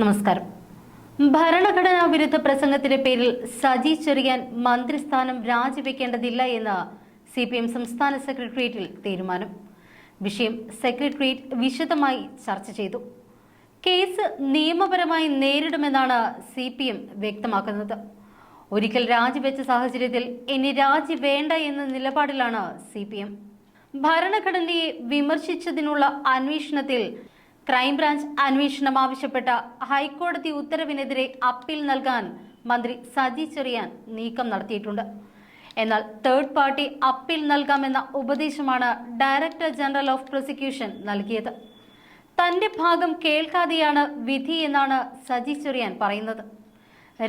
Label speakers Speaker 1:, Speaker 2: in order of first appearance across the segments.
Speaker 1: നമസ്കാരം. ഭരണഘടനാ വിരുദ്ധ പ്രസംഗത്തിന്റെ പേരിൽ സജി ചെറിയാൻ മന്ത്രിസ്ഥാനം രാജിവെക്കേണ്ടതില്ല എന്ന സി പി എം സംസ്ഥാന സെക്രട്ടേറിയറ്റിൽ തീരുമാനം. വിഷയം സെക്രട്ടേറിയറ്റ് വിശദമായി ചർച്ച ചെയ്തു. കേസ് നിയമപരമായി നേരിടുമെന്നാണ് സി പി എം വ്യക്തമാക്കുന്നത്. ഒരിക്കൽ രാജിവെച്ച സാഹചര്യത്തിൽ ഇനി രാജി വേണ്ട എന്ന നിലപാടിലാണ് സി പി എം ഭരണഘടനയെ വിമർശിച്ചതിനുള്ള അന്വേഷണത്തിൽ ക്രൈംബ്രാഞ്ച് അന്വേഷണം ആവശ്യപ്പെട്ട ഹൈക്കോടതി ഉത്തരവിനെതിരെ അപ്പീൽ നൽകാൻ മന്ത്രി സജി ചെറിയാൻ നീക്കം നടത്തിയിട്ടുണ്ട്. എന്നാൽ തേർഡ് പാർട്ടി അപ്പീൽ നൽകാമെന്ന ഉപദേശമാണ് ഡയറക്ടർ ജനറൽ ഓഫ് പ്രോസിക്യൂഷൻ നൽകിയത്. തന്റെ ഭാഗം കേൾക്കാതെയാണ് വിധി എന്നാണ് സജി ചെറിയാൻ പറയുന്നത്.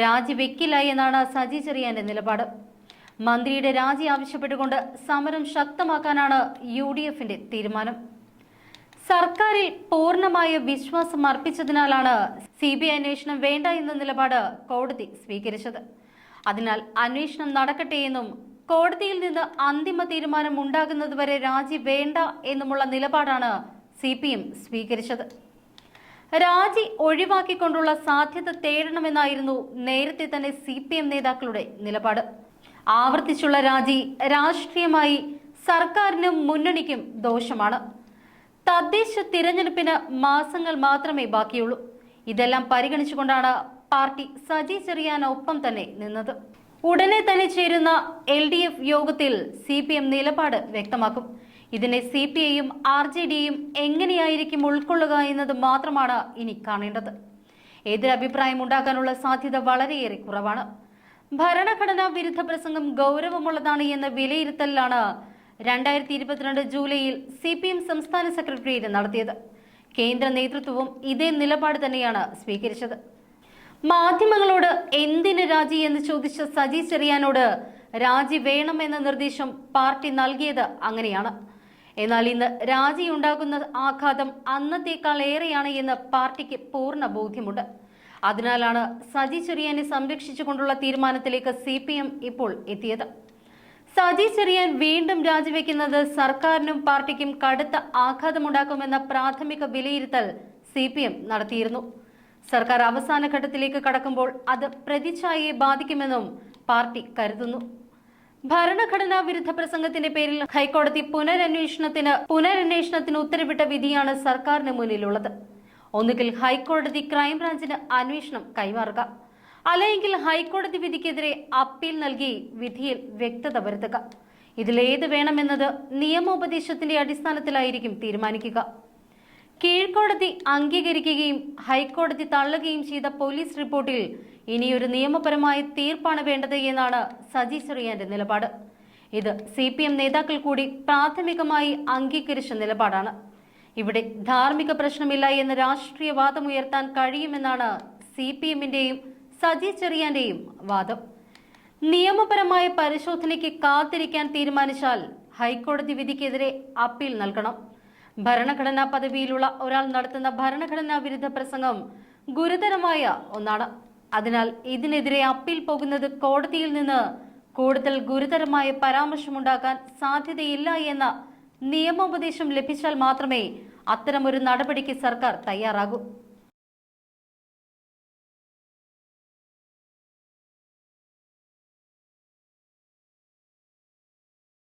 Speaker 1: രാജിവെക്കില്ല എന്നാണ് സജി ചെറിയാന്റെ നിലപാട്. മന്ത്രിയുടെ രാജി ആവശ്യപ്പെട്ടുകൊണ്ട് സമരം ശക്തമാക്കാനാണ് യു തീരുമാനം. സർക്കാരിൽ പൂർണമായ വിശ്വാസം അർപ്പിച്ചതിനാലാണ് സി ബി ഐ അന്വേഷണം വേണ്ട എന്ന നിലപാട് കോടതി സ്വീകരിച്ചത്. അതിനാൽ അന്വേഷണം നടക്കട്ടെ എന്നും കോടതിയിൽ നിന്ന് അന്തിമ തീരുമാനം ഉണ്ടാകുന്നതുവരെ രാജി വേണ്ട എന്നുമുള്ള നിലപാടാണ് സി പി എം സ്വീകരിച്ചത്. രാജി ഒഴിവാക്കിക്കൊണ്ടുള്ള സാധ്യത തേടണമെന്നായിരുന്നു നേരത്തെ തന്നെ സി പി എം നേതാക്കളുടെ നിലപാട്. ആവർത്തിച്ചുള്ള രാജി രാഷ്ട്രീയമായി സർക്കാരിനും മുന്നണിക്കും ദോഷമാണ്. തദ്ദേശ തിരഞ്ഞെടുപ്പിന് മാസങ്ങൾ മാത്രമേ ബാക്കിയുള്ളൂ. ഇതെല്ലാം പരിഗണിച്ചുകൊണ്ടാണ് പാർട്ടി സജി ചെറിയാനൊപ്പം തന്നെ നിന്നത്. ഉടനെ തന്നെ ചേരുന്ന എൽ ഡി എഫ് യോഗത്തിൽ സി പി എം നിലപാട് വ്യക്തമാക്കും. ഇതിനെ സി പി ഐയും ആർ ജെ ഡിയും എങ്ങനെയായിരിക്കും ഉൾക്കൊള്ളുക എന്നത് മാത്രമാണ് ഇനി കാണേണ്ടത്. എതിരഭിപ്രായം ഉണ്ടാക്കാനുള്ള സാധ്യത വളരെയേറെ കുറവാണ്. ഭരണഘടനാ വിരുദ്ധ പ്രസംഗം ഗൗരവമുള്ളതാണ് എന്ന വിലയിരുത്തലിലാണ് രണ്ടായിരത്തി ഇരുപത്തിരണ്ട് ജൂലൈയിൽ സി പി എം സംസ്ഥാന സെക്രട്ടേറിയറ്റ് നടത്തിയത്. കേന്ദ്ര നേതൃത്വവും ഇതേ നിലപാട് തന്നെയാണ് സ്വീകരിച്ചത്. മാധ്യമങ്ങളോട് എന്തിന് രാജി എന്ന് ചോദിച്ച സജി ചെറിയാനോട് രാജി വേണമെന്ന നിർദ്ദേശം പാർട്ടി നൽകിയത് അങ്ങനെയാണ്. എന്നാൽ ഇന്ന് രാജി ഉണ്ടാകുന്ന ആഘാതം അന്നത്തേക്കാൾ ഏറെയാണ് എന്ന് പാർട്ടിക്ക് പൂർണ ബോധ്യമുണ്ട്. അതിനാലാണ് സജി ചെറിയാനെ സംരക്ഷിച്ചുകൊണ്ടുള്ള തീരുമാനത്തിലേക്ക് സി ഇപ്പോൾ എത്തിയത്. സജി ചെറിയാൻ വീണ്ടും രാജിവെക്കുന്നത് സർക്കാരിനും പാർട്ടിക്കും കടുത്ത ആഘാതമുണ്ടാക്കുമെന്ന പ്രാഥമിക വിലയിരുത്തൽ സി പി എം നടത്തിയിരുന്നു. സർക്കാർ അവസാന ഘട്ടത്തിലേക്ക് കടക്കുമ്പോൾ അത് പ്രതിച്ഛായയെ ബാധിക്കുമെന്നും പാർട്ടി കരുതുന്നു. ഭരണഘടനാ വിരുദ്ധ പ്രസംഗത്തിന്റെ പേരിൽ ഹൈക്കോടതി പുനരന്വേഷണത്തിന് പുനരന്വേഷണത്തിന് ഉത്തരവിട്ട വിധിയാണ് സർക്കാരിന് മുന്നിലുള്ളത്. ഒന്നുകിൽ ഹൈക്കോടതി ക്രൈംബ്രാഞ്ചിന് അന്വേഷണം കൈമാറുക അല്ലെങ്കിൽ ഹൈക്കോടതി വിധിക്കെതിരെ അപ്പീൽ നൽകി വിധിയിൽ വ്യക്തത വരുത്തുക. ഇതിലേത് വേണമെന്നത് നിയമോപദേശത്തിന്റെ അടിസ്ഥാനത്തിലായിരിക്കും തീരുമാനിക്കുക. കീഴ്ക്കോടതി അംഗീകരിക്കുകയും ഹൈക്കോടതി തള്ളുകയും ചെയ്ത പോലീസ് റിപ്പോർട്ടിൽ ഇനിയൊരു നിയമപരമായ തീർപ്പാണ് വേണ്ടത് എന്നാണ് സജി ചെറിയാന്റെ നിലപാട്. ഇത് സി പി എം നേതാക്കൾ കൂടി പ്രാഥമികമായി അംഗീകരിച്ച നിലപാടാണ്. ഇവിടെ ധാർമ്മിക പ്രശ്നമില്ല എന്ന രാഷ്ട്രീയ വാദം ഉയർത്താൻ കഴിയുമെന്നാണ് സി പി എമ്മിന്റെയും സജി ചെറിയാന്റെയും വാദം. നിയമപരമായ പരിശോധനയ്ക്ക് കാത്തിരിക്കാൻ തീരുമാനിച്ചാൽ ഹൈക്കോടതി വിധിക്കെതിരെ അപ്പീൽ നൽകണം. ഭരണഘടനാ പദവിയിലുള്ള ഒരാൾ നടത്തുന്ന ഭരണഘടനാ വിരുദ്ധ പ്രസംഗം ഗുരുതരമായ ഒന്നാണ്. അതിനാൽ ഇതിനെതിരെ അപ്പീൽ പോകുന്നത് കോടതിയിൽ നിന്ന് കൂടുതൽ ഗുരുതരമായ പരാമർശമുണ്ടാകാൻ സാധ്യതയില്ല എന്ന നിയമോപദേശം ലഭിച്ചാൽ മാത്രമേ അത്തരമൊരു നടപടിക്ക് സർക്കാർ തയ്യാറാകൂ.